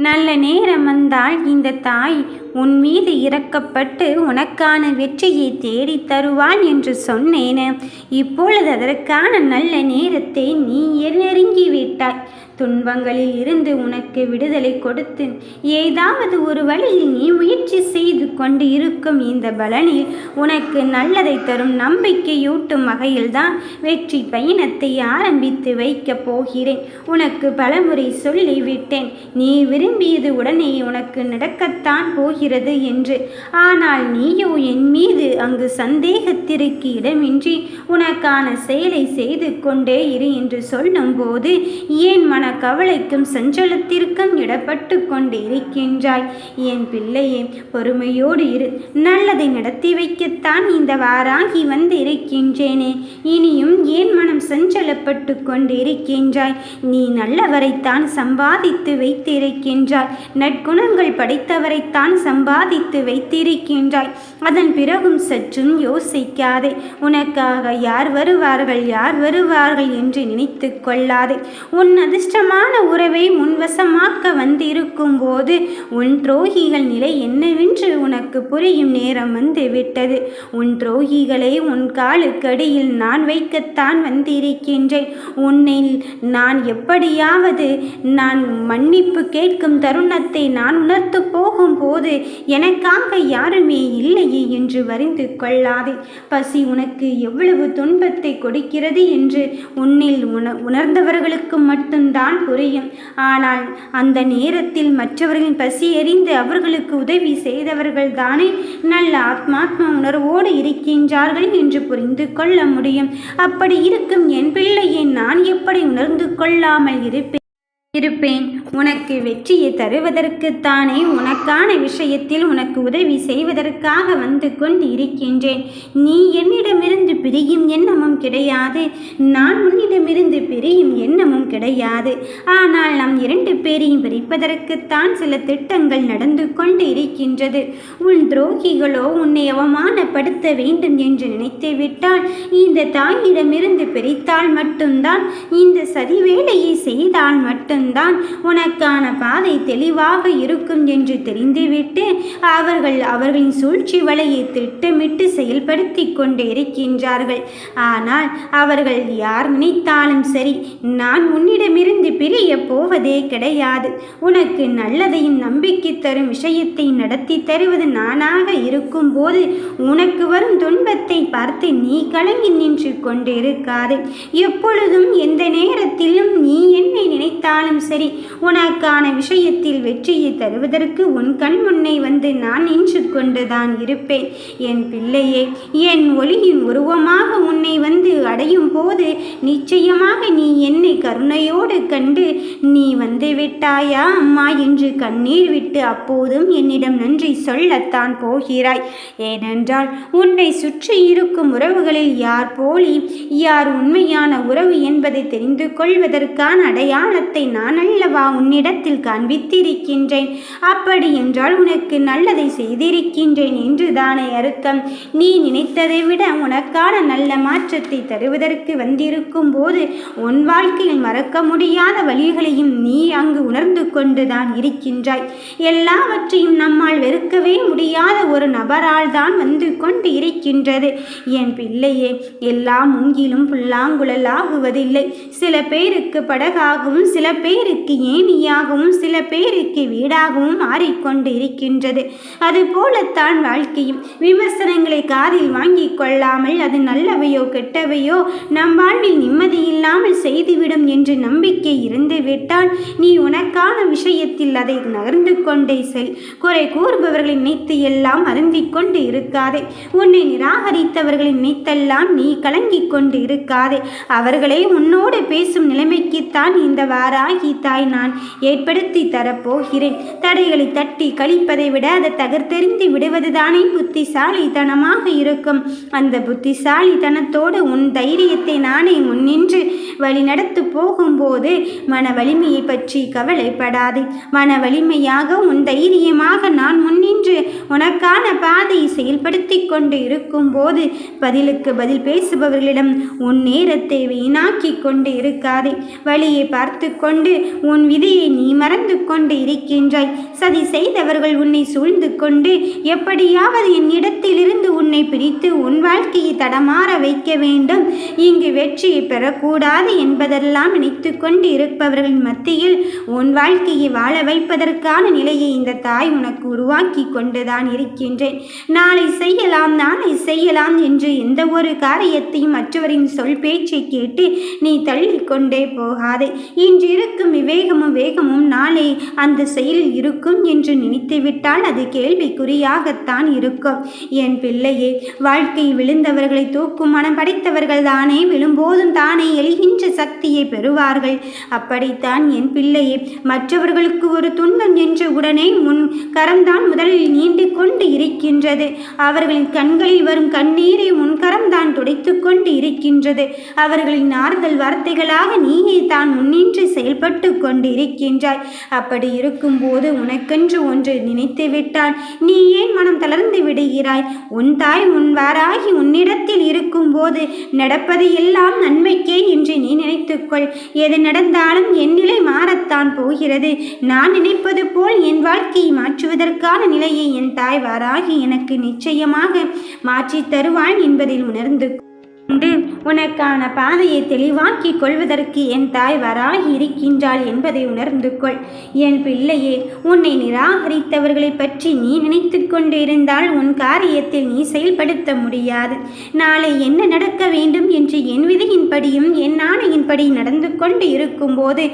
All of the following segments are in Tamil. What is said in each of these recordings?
நல்ல நேரம் வந்தால் இந்த தாய் உன் மீது இறக்கப்பட்டு உனக்கான வெற்றியை தேடித் தருவாள் என்று சொன்னேன். இப்பொழுது அதற்கான நல்ல நேரத்தை நீ நெருங்கி விட்டாய். துன்பங்களில் இருந்து உனக்கு விடுதலை கொடுத்து ஏதாவது ஒரு வழியில் நீ முயற்சி செய்து கொண்டு இருக்கும் இந்த பலனில் உனக்கு நல்லதை தரும் நம்பிக்கையூட்டும் வகையில்தான் வெற்றி பயணத்தை ஆரம்பித்து வைக்கப் போகிறேன். உனக்கு பலமுறை சொல்லிவிட்டேன் நீ விரும்பியது உடனே உனக்கு நடக்கத்தான் போகிறது என்று. ஆனால் நீயோ என் மீது அங்கு சந்தேகத்திற்கு இடமின்றி உனக்கான செயலை செய்து கொண்டே இரு என்று சொல்லும்போது ஏன் மன கவலைக்கும் சஞ்சலத்திற்கும் இடப்பட்டு கொண்டு இருக்கின்றாய் என் பிள்ளையே பொறுமையோடு இரு. நல்லதை நடத்தி வைக்கத்தான் இந்த வாராகி வந்து இருக்கின்றேனே இனியும் ஏன் மனம் சஞ்சலப்பட்டு கொண்டு இருக்கின்றாய் நீ நல்லவரைத்தான் சம்பாதித்து வைத்திருக்கின்றாய். நற்குணங்கள் படைத்தவரைத்தான் சம்பாதித்து வைத்திருக்கின்றாய். அதன் பிறகும் சற்றும் யோசிக்காதே. உனக்காக யார் வருவார்கள் யார் வருவார்கள் என்று நினைத்து கொள்ளாதே. உன் அதிர்ஷ்டமான உறவை முன்வசமாக்க வந்திருக்கும் போது உன் துரோகிகள் நிலை என்னவென்று உனக்கு புரியும் நேரம் வந்து விட்டது உன் துரோகிகளை உன் காலுக்கடியில் நான் வைக்கத்தான் வந்திருக்கின்றேன். உன்னை நான் எப்படியாவது நான் மன்னிப்பு கேட்கும் தருணத்தை நான் உணர்த்து போகும்போது எனக்காக யாருமே இல்லையே என்று வரிந்து கொள்ளாதே. பசி உனக்கு எவ்வளவு துன்பத்தை கொடுக்கிறது என்று உன்னில் உண உணர்ந்தவர்களுக்கு மட்டும்தான் புரியும். ஆனால் அந்த நேரத்தில் மற்றவர்களின் பசி எறிந்து அவர்களுக்கு உதவி செய்தவர்கள் தானே நல்ல ஆத்மாத்ம உணர்வோடு இருக்கின்றார்கள் என்று புரிந்து கொள்ள முடியும். அப்படி இருக்கும் என் பிள்ளையை நான் எப்படி உணர்ந்து கொள்ளாமல் இருப்பேன் இருப்பேன்? உனக்கு வெற்றியை தருவதற்குத்தானே உனக்கான விஷயத்தில் உனக்கு உதவி செய்வதற்காக வந்து கொண்டு இருக்கின்றேன் நீ என்னிடமிருந்து பிரியும் எண்ணமும் கிடையாது. நான் உன்னிடமிருந்து பிரியும் எண்ணமும் கிடையாது. ஆனால் நம் இரண்டு பேரையும் பிரிப்பதற்குத்தான் சில திட்டங்கள் நடந்து கொண்டு இருக்கின்றது உன் துரோகிகளோ உன்னை அவமானப்படுத்த வேண்டும் என்று நினைத்து விட்டால் இந்த தாயிடமிருந்து பிரித்தால் மட்டும்தான் இந்த சதி வேலையை செய்தால் மட்டும்தான் மட்டும்தான் உனக்கான பாதை தெளிவாக இருக்கும் என்று தெரிந்துவிட்டு அவர்கள் அவர்களின் சூழ்ச்சி வலையை திட்டமிட்டு செயல்படுத்தி கொண்டு இருக்கின்றார்கள். ஆனால் அவர்கள் யார் நினைத்தாலும் சரி நான் உன்னிடமிருந்து பிரிய போவதே கிடையாது. உனக்கு நல்லதையும் நம்பிக்கை தரும் விஷயத்தை நடத்தி தருவது நானாக இருக்கும்போது உனக்கு வரும் துன்பத்தை பார்த்து நீ கலங்கி நின்று கொண்டு இருக்காது எப்பொழுதும் எந்த நேரத்திலும் நீ என்னை நினைத்தாலும் சரி உனக்கான விஷயத்தில் வெற்றியை தருவதற்கு உன் கண் முன்னே வந்து நான் நின்று கொண்டுதான் இருப்பேன். என் பிள்ளையே என் ஒளியின் உருவமாக உன்னை வந்து அடையும் போது நிச்சயமாக நீ என்னை கருணையோடு கண்டு நீ வந்து விட்டாயா அம்மா? என்று கண்ணீர் விட்டு அப்போதும் என்னிடம் நன்றி சொல்லத்தான் போகிறாய். ஏனென்றால் உன்னை சுற்றி இருக்கும் உறவுகளில் யார் போலி யார் உண்மையான உறவு என்பதை தெரிந்து கொள்வதற்கான அடையாளத்தை நான் அல்லவா உன்னிடத்தில் காண்பித்திருக்கின்றேன். அப்படி என்றால் உனக்கு நல்லதை செய்திருக்கின்றேன் என்று தானே அர்த்தம். நீ நினைத்ததை விட உனக்கான நல்ல மாற்றத்தை தருவதற்கு வந்திருக்கும் போது உன் வாழ்க்கையில் மறக்க முடியாத வழிகளையும் நீ அங்கு உணர்ந்து கொண்டுதான் இருக்கின்றாய். எல்லாவற்றையும் நம்மால் வெறுக்கவே முடியாத ஒரு நபரால் தான் வந்து கொண்டு இருக்கின்றது. என் பிள்ளையே எல்லாம் மூங்கிலும் புல்லாங்குழல் ஆகுவதில்லை. சில பேருக்கு படகாகவும் சில பேருக்கு ஏன் ஏணியாகவும் சில பேருக்கு வீடாகவும் மாறிக்கொண்டு இருக்கின்றது அதுபோலத்தான் வாழ்க்கையும். விமர்சனங்களை காதில் வாங்கி கொள்ளாமல் அது நல்லவையோ கெட்டவையோ நம் வாழ்வில் நிம்மதி இல்லாமல் செய்துவிடும் என்று நம்பிக்கை இருந்துவிட்டால் நீ உனக்கான விஷயத்தில் அதை நகர்ந்து கொண்டே செல். குறை கூறுபவர்களை நினைத்து எல்லாம் அருந்திக் கொண்டு இருக்காதே. உன்னை நிராகரித்தவர்களை நினைத்தெல்லாம் நீ கலங்கிக் கொண்டு இருக்காதே. அவர்களே உன்னோடு பேசும் நிலைமைக்குத்தான் இந்த வாராகி தாய் நான். ஏற்படுத்தி தரப்போகிறேன். தடைகளை தட்டி கழிப்பதை விட அதை தகர்த்தெறிந்து விடுவதுதானே புத்திசாலித்தனமாக இருக்கும். அந்த புத்திசாலித்தனத்தோடு உன் தைரியத்தை நானே முன்னின்று வழிநடத்து போகும்போது மன வலிமையை பற்றி கவலைப்படாதே. மன வலிமையாக உன் தைரியமாக நான் முன்னின்று உனக்கான பாதையை செயல்படுத்தி கொண்டு இருக்கும்போது பதிலுக்கு பதில் பேசுபவர்களிடம் உன் நேரத்தை வீணாக்கி கொண்டு இருக்காதே. வழியை பார்த்து கொண்டு உன் விதி விதியை நீ மறந்து கொண்டு இருக்கின்றாய். சதி செய்தவர்கள் உன்னை சூழ்ந்து கொண்டு எப்படியாவது என் இடத்திலிருந்து உன்னை பிரித்து உன் வாழ்க்கையை தடமாற வைக்க வேண்டும். இங்கு வெற்றியை பெறக்கூடாது என்பதெல்லாம் நினைத்து கொண்டு இருப்பவர்களின் மத்தியில் உன் வாழ்க்கையை வாழ வைப்பதற்கான நிலையை இந்த தாய் உனக்கு உருவாக்கி கொண்டுதான் இருக்கின்றேன். நாளை செய்யலாம் நாளை செய்யலாம் என்று எந்த ஒரு காரியத்தையும் மற்றவரின் சொல் பேச்சை கேட்டு நீ தள்ளிக்கொண்டே போகாதே. இன்று இருக்கும் விவேகமும் వేగము தானே? அந்த செயலில் இருக்கும் என்று நினைத்துவிட்டால் அது கேள்விக்குறியாகத்தான் இருக்கும். என் பிள்ளையே வாழ்க்கையில் விழுந்தவர்களை தூக்கும் மனம் படைத்தவர்கள் தானே விழும்போதும் தானே எழுகின்ற சக்தியை பெறுவார்கள். அப்படித்தான் என் பிள்ளையே மற்றவர்களுக்கு ஒரு துன்பம் என்று உடனே முன் கரம்தான் முதலில் நீண்டு கொண்டு இருக்கின்றது. அவர்களின் கண்களில் வரும் கண்ணீரை முன்கரம் தான் துடைத்து கொண்டு இருக்கின்றது. அவர்களின் ஆறுதல் வார்த்தைகளாக நீயே தான் முன்னின்று செயல்பட்டு கொண்டு இருக்கின்றாய் அப்படி இருக்கும்போது உனக்கென்று ஒன்று நினைத்து விட்டால் நீ ஏன் மனம் தளர்ந்து விடுகிறாய்? உன் தாய் முன்வாராகி உன்னிடத்தில் இருக்கும்போது நடப்பது எல்லாம் நன்மைக்கே என்று நீ நினைத்துக்கொள். எது நடந்தாலும் என் நிலை மாறத்தான் போகிறது. நான் நினைப்பது போல் என் வாழ்க்கையை மாற்றுவதற்கான நிலையை என் தாய் வாராகி எனக்கு நிச்சயமாக மாற்றித் தருவாள் என்பதில் உணர்ந்து கொண்டு உனக்கான பாதையை தெளிவாக்கிக் கொள்வதற்கு என் தாய் வராகி இருக்கின்றாள் என்பதை உணர்ந்து கொள். என் பிள்ளையே உன்னை நிராகரித்தவர்களை பற்றி நீ நினைத்து கொண்டு இருந்தால் உன் காரியத்தில் நீ செயல்படுத்த முடியாது. நாளை என்ன நடக்க வேண்டும் என்று என் விதியின்படியும் என் ஆணையின்படி நடந்து கொண்டு இருக்கும்போது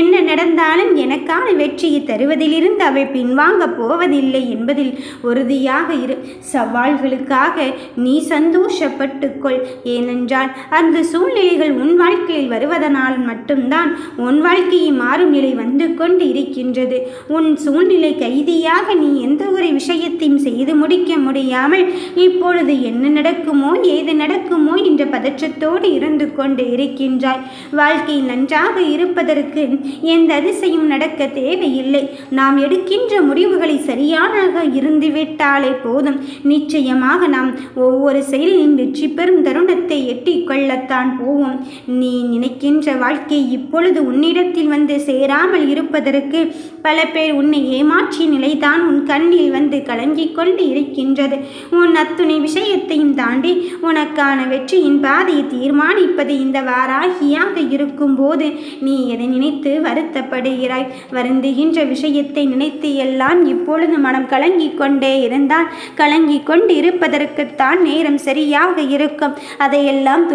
என்ன நடந்தாலும் எனக்கான வெற்றியை தருவதிலிருந்து அவள் பின்வாங்கப் போவதில்லை என்பதில் உறுதியாக இரு. சவால்களுக்காக நீ சந்தோஷப்பட்டுக்கொள் ஏனென்றால் அந்த சூழ்நிலைகள் உன் வாழ்க்கையில் வருவதனால் மட்டும்தான் உன் வாழ்க்கையை மாறும் நிலை வந்து கொண்டு இருக்கின்றது உன் சூழ்நிலை கைதியாக நீ எந்த ஒரு விஷயத்தையும் செய்து முடிக்க முடியாமல் இப்பொழுது என்ன நடக்குமோ ஏது நடக்குமோ என்ற பதற்றத்தோடு இருந்து கொண்டு இருக்கின்றாய். வாழ்க்கை நன்றாக இருப்பதற்கு எந்த அதிசயம் நடக்க தேவையில்லை. நாம் எடுக்கின்ற முடிவுகளை சரியானதாக இருந்துவிட்டாலே போதும். நிச்சயமாக நாம் ஒவ்வொரு செயலிலும் வெற்றி பெறும் தருணத்தை எட்டி கொள்ளத்தான் போவோம். நீ நினைக்கின்ற வாழ்க்கை இப்பொழுது உன்னிடத்தில் வந்து சேராமல் இருப்பதற்கு பல பேர் உன்னை ஏமாற்றிய நிலைதான் உன் கண்ணில் வந்து கலங்கிக் கொண்டு இருக்கின்றது. உன் அத்துணை விஷயத்தையும் தாண்டி உனக்கான வெற்றியின் பாதையை தீர்மானிப்பது இந்த வாராகியாக இருக்கும்போது நீ எதை நினைத்து வருத்தப்படுகிறாய்? வருந்துகின்ற விஷயத்தை நினைத்து எல்லாம் இப்பொழுது மனம் கலங்கிக் கொண்டே இருந்தால் கலங்கிக் கொண்டு இருப்பதற்குத்தான் நேரம் சரியாக இருக்கும். அதை எல்லாம்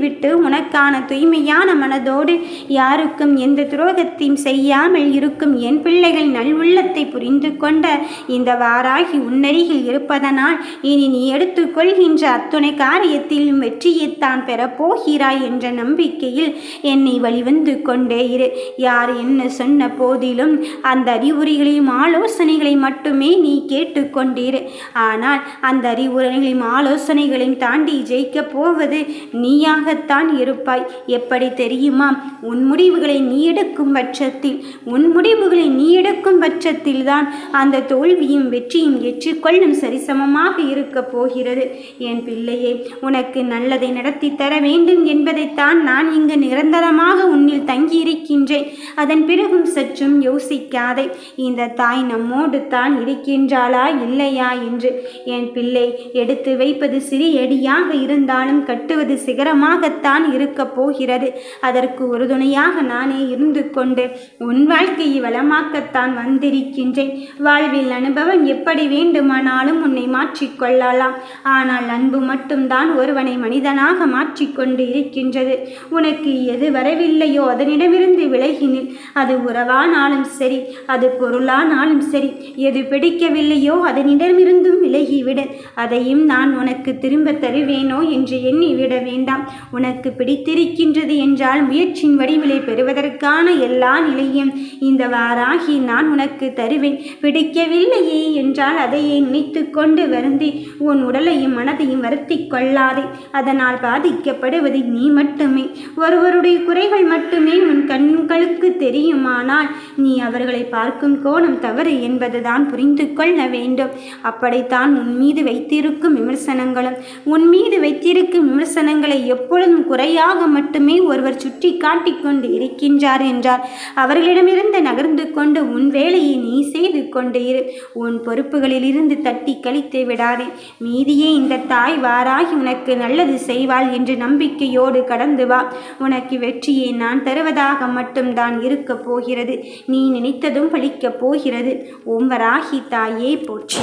விட்டு உனக்கான தூய்மையான மனதோடு யாருக்கும் எந்த துரோகத்தையும் செய்யாமல் இருக்கும் என் பிள்ளைகள் நல்லுள்ளத்தை புரிந்து கொண்ட இந்த வாராகி உன்னருகில் இருப்பதனால் இனி நீ எடுத்துக்கொள்கின்ற அத்துணை காரியத்திலும் வெற்றியைத்தான் பெறப்போகிறாய் என்ற நம்பிக்கையில் என்னை வழிவந்து கொண்டே இரு. யார் என்ன சொன்ன போதிலும் அந்த அறிவுரைகளையும் ஆலோசனைகளை மட்டுமே நீ கேட்டுக்கொண்டிரு ஆனால் அந்த அறிவுரைகளையும் ஆலோசனைகளையும் தாண்டி ஜெயிக்கப் போவது நீயாகத்தான் இருப்பாய். எப்படி தெரியுமா உன் முடிவுகளை நீ எடுக்கும் பட்சத்தில் உன் முடிவுகளை நீ எடுக்கும் பட்சத்தில் தான் அந்த தோல்வியும் வெற்றியும் ஏற்றுக்கொள்ளும் சரிசமமாக இருக்கப் போகிறது. என் பிள்ளையே உனக்கு நல்லதை நடத்தி தர வேண்டும் என்பதைத்தான் நான் இங்கு நிரந்தரமாக உன்னில் தங்கியிருக்கின்றேன். அதன் பிறகும் சற்றும் யோசிக்காதே. இந்த தாய் நம்மோடு தான் இருக்கின்றாளா இல்லையா என்று. என் பிள்ளை எடுத்து வைப்பது சிறியடியாக இருந்தாலும் கட்டுவது சிகரமாகத்தான் இருக்கப் போகிறது. அதற்கு உறுதுணையாக நானே இருந்து கொண்டு உன் வாழ்க்கையை வளமாக்கத்தான் வந்திருக்கின்றேன். வாழ்வில் அனுபவம் எப்படி வேண்டுமானாலும் உன்னை மாற்றிக்கொள்ளலாம் ஆனால் அன்பு மட்டும்தான் ஒருவனை மனிதனாக மாற்றிக்கொண்டு இருக்கின்றது. உனக்கு எது வரவில்லையோ அதனிடமிருந்து விலகினில். அது உறவானாலும் சரி அது பொருளானாலும் சரி எது பிடிக்கவில்லையோ அதனிடமிருந்தும் விலகிவிடு. அதையும் நான் உனக்கு திரும்ப தருவேனோ என்று எண்ணி விட வேண்டாம். உனக்கு பிடித்திருக்கின்றது என்றால் முயற்சியின் வடிவிலை பெறுவதற்கான எல்லா நிலையும். இந்த வாராகி நான் உனக்கு தருவேன். பிடிக்கவில்லையே என்றால் அதையே நினைத்து கொண்டு வருந்தி உன் உடலையும் மனதையும் வருத்தி கொள்ளாதே. அதனால் பாதிக்கப்படுவது நீ மட்டுமே. ஒருவருடைய குறைகள் மட்டுமே உன் கண்களுக்கு தெரியுமானால் நீ அவர்களை பார்க்கும் கோணம் தவறு என்பதுதான் புரிந்து கொள்ள வேண்டும். அப்படித்தான் உன் மீது வைத்திருக்கும் விமர்சனங்களும் உன் மீது வைத்திருக்கும் விமர்சனங்களை எப்பொழுதும் குறையாக மட்டுமே ஒருவர் சுற்றி காட்டிக்கொண்டு இருக்கின்றார் என்றார். அவர்களிடமிருந்து நகர்ந்து கொண்டு உன் வேலையை நீ செய்து கொண்டு இரு. உன் பொறுப்புகளில் இருந்து தட்டி கழித்து விடாதே. மீதியே இந்த தாய் வாராகி உனக்கு நல்லது செய்வாள் என்று நம்பிக்கையோடு கடந்து வா. உனக்கு வெற்றியை நான் தருவதாக மட்டும்தான் இருக்கப் போகிறது. நீ நினைத்ததும் பலிக்கப் போகிறது. ஓம் தாயே போற்றி.